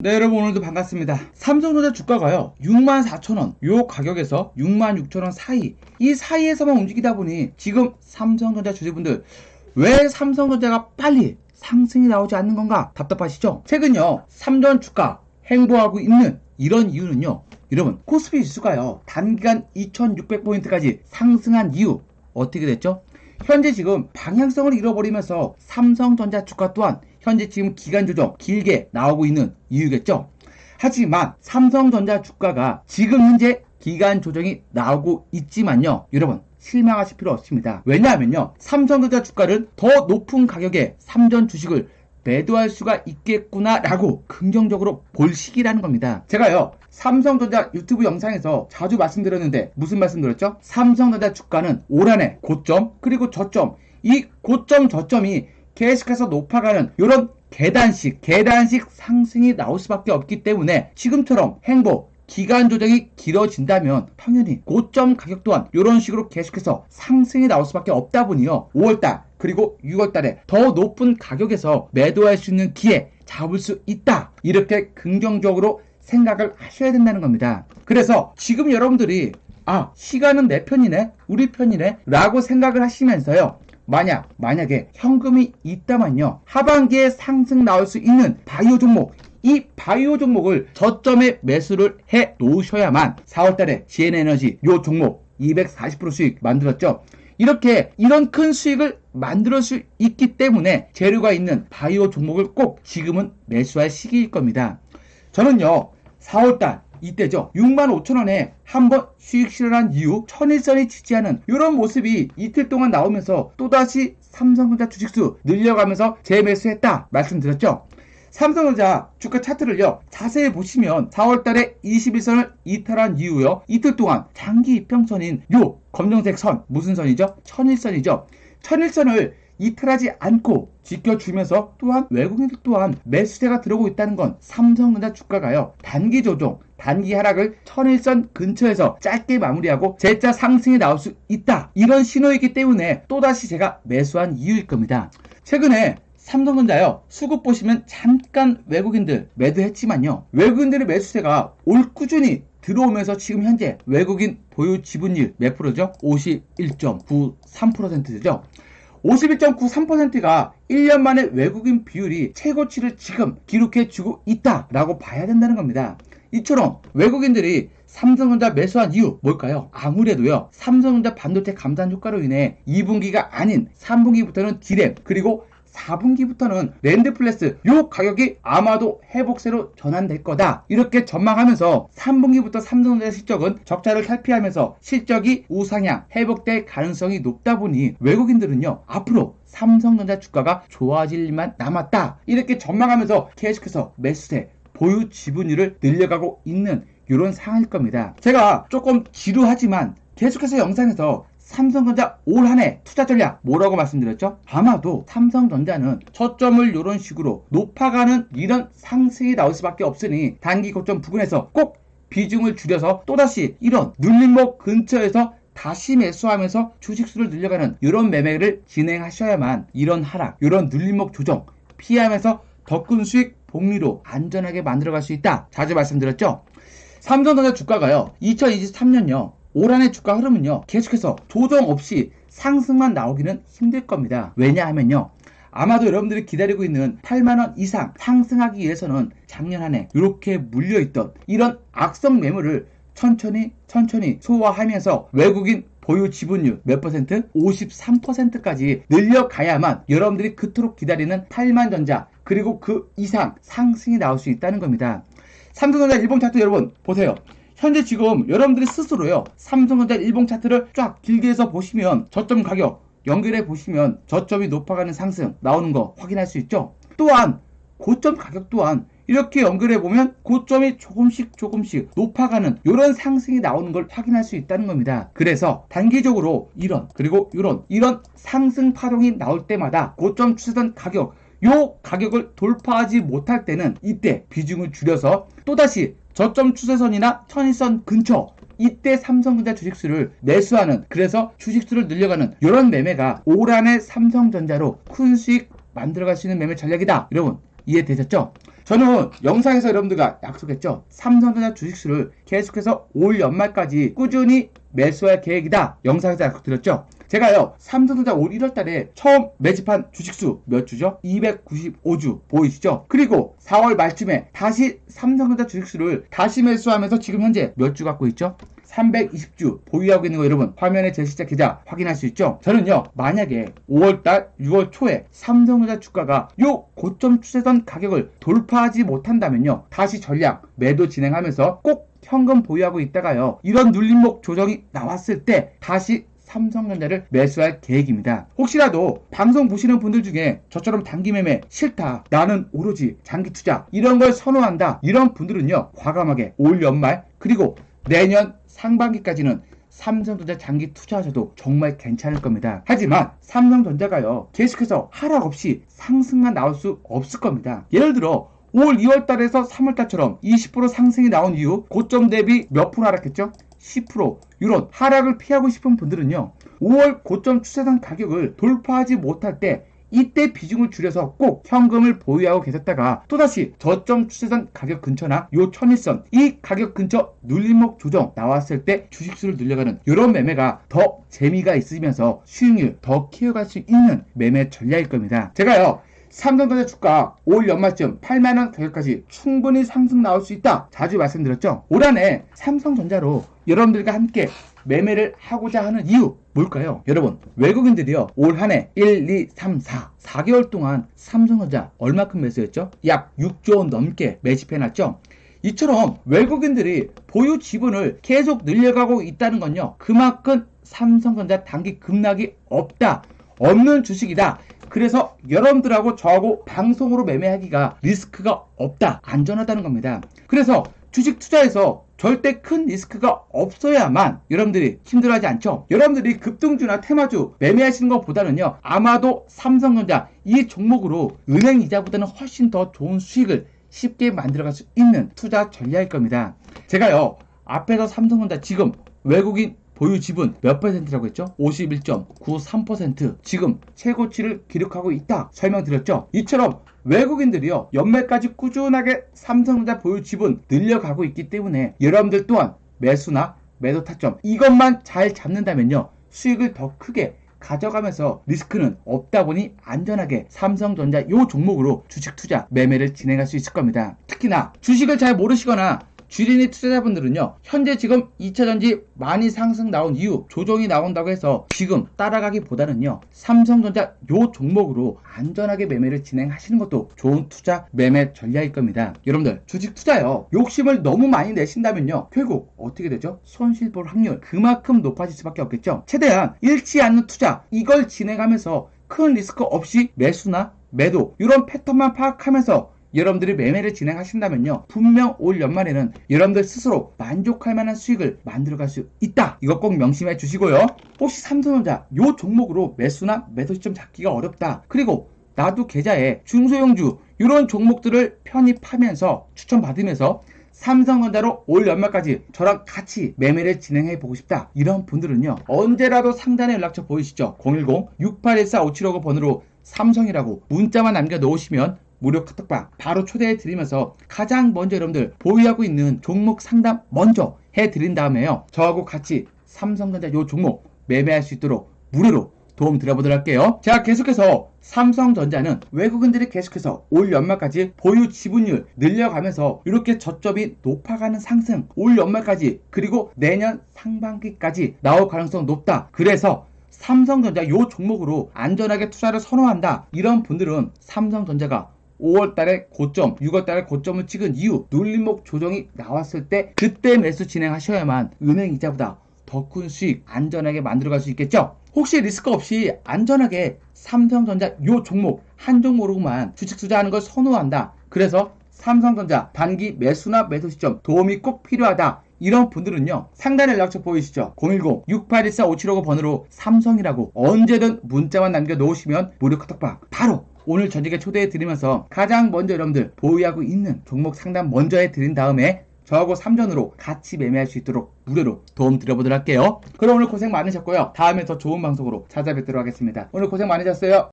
네 여러분 오늘도 반갑습니다. 삼성전자 주가가요 64,000원. 요 가격에서 66,000원 사이. 이 사이에서만 움직이다 보니 지금 삼성전자 주주분들 왜 삼성전자가 빨리 상승이 나오지 않는 건가 답답하시죠? 최근요 삼전 주가 행보하고 있는 이런 이유는요 여러분 코스피 지수가요 단기간 2600포인트까지 상승한 이유 어떻게 됐죠? 현재 지금 방향성을 잃어버리면서 삼성전자 주가 또한 현재 지금 기간 조정 길게 나오고 있는 이유겠죠. 하지만 삼성전자 주가가 지금 현재 기간 조정이 나오고 있지만요. 여러분 실망하실 필요 없습니다. 왜냐하면요. 삼성전자 주가를 더 높은 가격에 삼전 주식을 매도할 수가 있겠구나라고 긍정적으로 볼 시기라는 겁니다. 제가요. 삼성전자 유튜브 영상에서 자주 말씀드렸는데 무슨 말씀드렸죠? 삼성전자 주가는 올 한해 고점 그리고 저점 이 고점 저점이 계속해서 높아가는 이런 계단식 계단식 상승이 나올 수밖에 없기 때문에 지금처럼 행보 기간 조정이 길어진다면 당연히 고점 가격 또한 이런 식으로 계속해서 상승이 나올 수밖에 없다 보니요. 5월달 그리고 6월달에 더 높은 가격에서 매도할 수 있는 기회 잡을 수 있다. 이렇게 긍정적으로 생각을 하셔야 된다는 겁니다. 그래서 지금 여러분들이 아 시간은 내 편이네 우리 편이네 라고 생각을 하시면서요 만약 만약에 현금이 있다면요 하반기에 상승 나올 수 있는 바이오 종목 이 바이오 종목을 저점에 매수를 해 놓으셔야만 4월달에 GN에너지 요 종목 240% 수익 만들었죠. 이렇게 이런 큰 수익을 만들 수 있기 때문에 재료가 있는 바이오 종목을 꼭 지금은 매수할 시기일 겁니다. 저는요 4월달 이때죠. 6만 5천 원에 한 번 수익 실현한 이후 천일선이 지지하는 이런 모습이 이틀 동안 나오면서 또다시 삼성전자 주식수 늘려가면서 재매수했다 말씀드렸죠. 삼성전자 주가 차트를요 자세히 보시면 4월달에 21선을 이탈한 이후요 이틀 동안 장기 이평선인 요 검정색 선 무슨 선이죠? 천일선이죠. 천일선을 이탈하지 않고 지켜주면서 또한 외국인들 또한 매수세가 들어오고 있다는 건 삼성전자 주가가요. 단기 조정 단기 하락을 천일선 근처에서 짧게 마무리하고 재차 상승이 나올 수 있다. 이런 신호이기 때문에 또다시 제가 매수한 이유일 겁니다. 최근에 삼성전자요. 수급 보시면 잠깐 외국인들 매도했지만요. 외국인들의 매수세가 올 꾸준히 들어오면서 지금 현재 외국인 보유 지분율 몇 프로죠? 51.93%죠 51.93%가 1년 만에 외국인 비율이 최고치를 지금 기록해 주고 있다라고 봐야 된다는 겁니다. 이처럼 외국인들이 삼성전자 매수한 이유 뭘까요? 아무래도요. 삼성전자 반도체 감산 효과로 인해 2분기가 아닌 3분기부터는 디램 그리고 4분기부터는 랜드플래스 요 가격이 아마도 회복세로 전환될 거다. 이렇게 전망하면서 3분기부터 삼성전자 실적은 적자를 탈피하면서 실적이 우상향 회복될 가능성이 높다 보니 외국인들은요 앞으로 삼성전자 주가가 좋아질 일만 남았다. 이렇게 전망하면서 계속해서 매수세 보유 지분율을 늘려가고 있는 이런 상황일 겁니다. 제가 조금 지루하지만 계속해서 영상에서 삼성전자 올 한 해 투자 전략 뭐라고 말씀드렸죠? 아마도 삼성전자는 저점을 이런 식으로 높아가는 이런 상승이 나올 수밖에 없으니 단기 고점 부근에서 꼭 비중을 줄여서 또다시 이런 눌림목 근처에서 다시 매수하면서 주식수를 늘려가는 이런 매매를 진행하셔야만 이런 하락, 이런 눌림목 조정 피하면서 더큰 수익 복리로 안전하게 만들어갈 수 있다. 자주 말씀드렸죠? 삼성전자 주가가요. 2023년요. 올 한해 주가 흐름은요 계속해서 조정 없이 상승만 나오기는 힘들 겁니다. 왜냐하면요 아마도 여러분들이 기다리고 있는 8만원 이상 상승하기 위해서는 작년 한 해 이렇게 물려있던 이런 악성 매물을 천천히 천천히 소화하면서 외국인 보유 지분율 몇 퍼센트? 53%까지 늘려가야만 여러분들이 그토록 기다리는 8만 전자 그리고 그 이상 상승이 나올 수 있다는 겁니다. 삼성전자 일봉 차트 여러분 보세요 현재 지금 여러분들이 스스로요 삼성전자 일봉 차트를 쫙 길게 해서 보시면 저점 가격 연결해 보시면 저점이 높아가는 상승 나오는 거 확인할 수 있죠? 또한 고점 가격 또한 이렇게 연결해 보면 고점이 조금씩 조금씩 높아가는 이런 상승이 나오는 걸 확인할 수 있다는 겁니다. 그래서 단기적으로 이런 그리고 이런 이런 상승 파동이 나올 때마다 고점 추세선 가격 요 가격을 돌파하지 못할 때는 이때 비중을 줄여서 또다시 저점 추세선이나 천일선 근처 이때 삼성전자 주식수를 매수하는 그래서 주식수를 늘려가는 이런 매매가 올 한해 삼성전자로 큰 수익 만들어갈 수 있는 매매 전략이다 여러분 이해되셨죠? 저는 영상에서 여러분들과 약속했죠. 삼성전자 주식수를 계속해서 올 연말까지 꾸준히 매수할 계획이다. 영상에서 약속드렸죠. 제가요, 삼성전자 올 1월 달에 처음 매집한 주식수 몇 주죠? 295주 보이시죠? 그리고 4월 말쯤에 다시 삼성전자 주식수를 다시 매수하면서 지금 현재 몇 주 갖고 있죠? 320주 보유하고 있는 거 여러분 화면에 제시자 계좌 확인할 수 있죠? 저는요 만약에 5월달 6월 초에 삼성전자 주가가 요 고점 추세선 가격을 돌파하지 못한다면요 다시 전량 매도 진행하면서 꼭 현금 보유하고 있다가요 이런 눌림목 조정이 나왔을 때 다시 삼성전자를 매수할 계획입니다. 혹시라도 방송 보시는 분들 중에 저처럼 단기 매매 싫다. 나는 오로지 장기 투자 이런 걸 선호한다. 이런 분들은요. 과감하게 올 연말 그리고 내년 상반기까지는 삼성전자 장기 투자하셔도 정말 괜찮을 겁니다. 하지만 삼성전자가요. 계속해서 하락 없이 상승만 나올 수 없을 겁니다. 예를 들어 5월 2월 달에서 3월 달처럼 20% 상승이 나온 이후 고점 대비 몇 프로 하락했죠? 10% 이런 하락을 피하고 싶은 분들은요 5월 고점 추세선 가격을 돌파하지 못할 때 이때 비중을 줄여서 꼭 현금을 보유하고 계셨다가 또다시 저점 추세선 가격 근처나 요 천일선 이 가격 근처 눌림목 조정 나왔을 때 주식수를 늘려가는 이런 매매가 더 재미가 있으면서 수익률 더 키워갈 수 있는 매매 전략일 겁니다. 제가요 삼성전자 주가 올 연말쯤 8만원 가격까지 충분히 상승 나올 수 있다. 자주 말씀드렸죠? 올 한해 삼성전자로 여러분들과 함께 매매를 하고자 하는 이유 뭘까요? 여러분 외국인들이요 올 한해 1, 2, 3, 4 4개월 동안 삼성전자 얼마큼 매수했죠? 약 6조 원 넘게 매집해놨죠? 이처럼 외국인들이 보유 지분을 계속 늘려가고 있다는 건요 그만큼 삼성전자 단기 급락이 없다 없는 주식이다 그래서 여러분들하고 저하고 방송으로 매매하기가 리스크가 없다. 안전하다는 겁니다. 그래서 주식 투자에서 절대 큰 리스크가 없어야만 여러분들이 힘들어하지 않죠. 여러분들이 급등주나 테마주 매매하시는 것보다는요. 아마도 삼성전자 이 종목으로 은행 이자보다는 훨씬 더 좋은 수익을 쉽게 만들어갈 수 있는 투자 전략일 겁니다. 제가요. 앞에서 삼성전자 지금 외국인 보유 지분 몇 퍼센트라고 했죠? 51.93% 지금 최고치를 기록하고 있다 설명드렸죠? 이처럼 외국인들이요 연말까지 꾸준하게 삼성전자 보유 지분 늘려가고 있기 때문에 여러분들 또한 매수나 매도 타점 이것만 잘 잡는다면요 수익을 더 크게 가져가면서 리스크는 없다 보니 안전하게 삼성전자 요 종목으로 주식 투자 매매를 진행할 수 있을 겁니다. 특히나 주식을 잘 모르시거나 주린이 투자자분들은요 현재 지금 2차전지 많이 상승 나온 이후 조정이 나온다고 해서 지금 따라가기보다는요 삼성전자 요 종목으로 안전하게 매매를 진행하시는 것도 좋은 투자 매매 전략일 겁니다. 여러분들 주식 투자요 욕심을 너무 많이 내신다면요 결국 어떻게 되죠? 손실 볼 확률 그만큼 높아질 수밖에 없겠죠? 최대한 잃지 않는 투자 이걸 진행하면서 큰 리스크 없이 매수나 매도 이런 패턴만 파악하면서 여러분들이 매매를 진행하신다면요 분명 올 연말에는 여러분들 스스로 만족할 만한 수익을 만들어갈 수 있다. 이거 꼭 명심해 주시고요. 혹시 삼성전자 요 종목으로 매수나 매도 시점 잡기가 어렵다. 그리고 나도 계좌에 중소형주 이런 종목들을 편입하면서 추천받으면서 삼성전자로 올 연말까지 저랑 같이 매매를 진행해 보고 싶다. 이런 분들은요 언제라도 상단에 연락처 보이시죠? 010-6814-5759 번호로 삼성이라고 문자만 남겨 놓으시면 무료 카톡방 바로 초대해 드리면서 가장 먼저 여러분들 보유하고 있는 종목 상담 먼저 해 드린 다음에요. 저하고 같이 삼성전자 요 종목 매매할 수 있도록 무료로 도움 드려보도록 할게요. 제가 계속해서 삼성전자는 외국인들이 계속해서 올 연말까지 보유 지분율 늘려가면서 이렇게 저점이 높아가는 상승 올 연말까지 그리고 내년 상반기까지 나올 가능성 높다. 그래서 삼성전자 요 종목으로 안전하게 투자를 선호한다. 이런 분들은 삼성전자가 5월 달에 고점, 6월 달에 고점을 찍은 이후 눌림목 조정이 나왔을 때 그때 매수 진행하셔야만 은행 이자보다 더 큰 수익 안전하게 만들어갈 수 있겠죠? 혹시 리스크 없이 안전하게 삼성전자 요 종목 한 종목으로만 주식 투자하는 걸 선호한다. 그래서 삼성전자 단기 매수나 매도 시점 도움이 꼭 필요하다. 이런 분들은요 상단에 연락처 보이시죠 010-6814-5759 번호로 삼성이라고 언제든 문자만 남겨 놓으시면 무료 카톡방 바로 오늘 저녁에 초대해 드리면서 가장 먼저 여러분들 보유하고 있는 종목 상담 먼저 해 드린 다음에 저하고 3전으로 같이 매매할 수 있도록 무료로 도움 드려보도록 할게요. 그럼 오늘 고생 많으셨고요. 다음에 더 좋은 방송으로 찾아뵙도록 하겠습니다. 오늘 고생 많으셨어요.